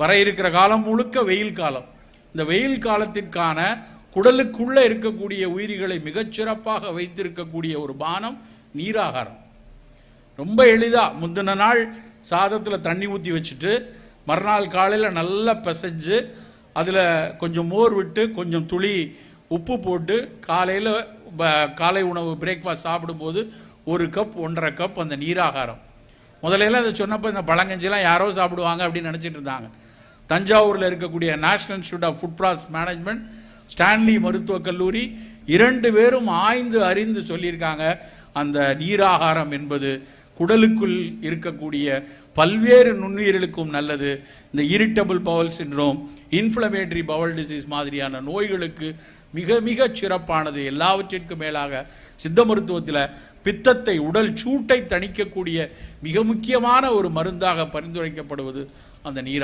வர இருக்கிற காலம் முழுக்க வெயில் காலம். இந்த வெயில் காலத்திற்கான குடலுக்குள்ளே இருக்கக்கூடிய உயிரிகளை மிகச்சிறப்பாக வைத்திருக்கக்கூடிய ஒரு பானம் நீராகாரம். ரொம்ப எளிதாக முந்தின நாள் சாதத்தில் தண்ணி ஊற்றி வச்சுட்டு மறுநாள் காலையில் நல்லா பிசைஞ்சு அதில் கொஞ்சம் மோர் விட்டு கொஞ்சம் துளி உப்பு போட்டு காலையில் காலை உணவு பிரேக்ஃபாஸ்ட் சாப்பிடும்போது ஒரு கப் ஒன்றரை கப் அந்த நீராகாரம். முதல்ல அதை சொன்னப்போ இந்த பழங்கஞ்சிலாம் யாரோ சாப்பிடுவாங்க அப்படின்னு நினச்சிட்டு இருந்தாங்க. தஞ்சாவூரில் இருக்கக்கூடிய national institute of food process management Stanley மருத்துவக் கல்லூரி இரண்டு பேரும் ஆய்ந்து அறிந்து சொல்லியிருக்காங்க அந்த நீராகாரம் என்பது. குடலுக்குள் இருக்கக்கூடிய பல்வேறு நுண்ணுயிர்களுக்கும் நல்லது. இந்த irritable bowel syndrome inflammatory bowel disease மாதிரியான நோய்களுக்கு மிக மிக சிறப்பானது. எல்லாவற்றிற்கும் மேலாக சித்த மருத்துவத்தில் பித்தத்தை உடல் சூட்டை தணிக்கக்கூடிய மிக முக்கியமான ஒரு மருந்தாக பரிந்துரைக்கப்படுவது அந்த நீரா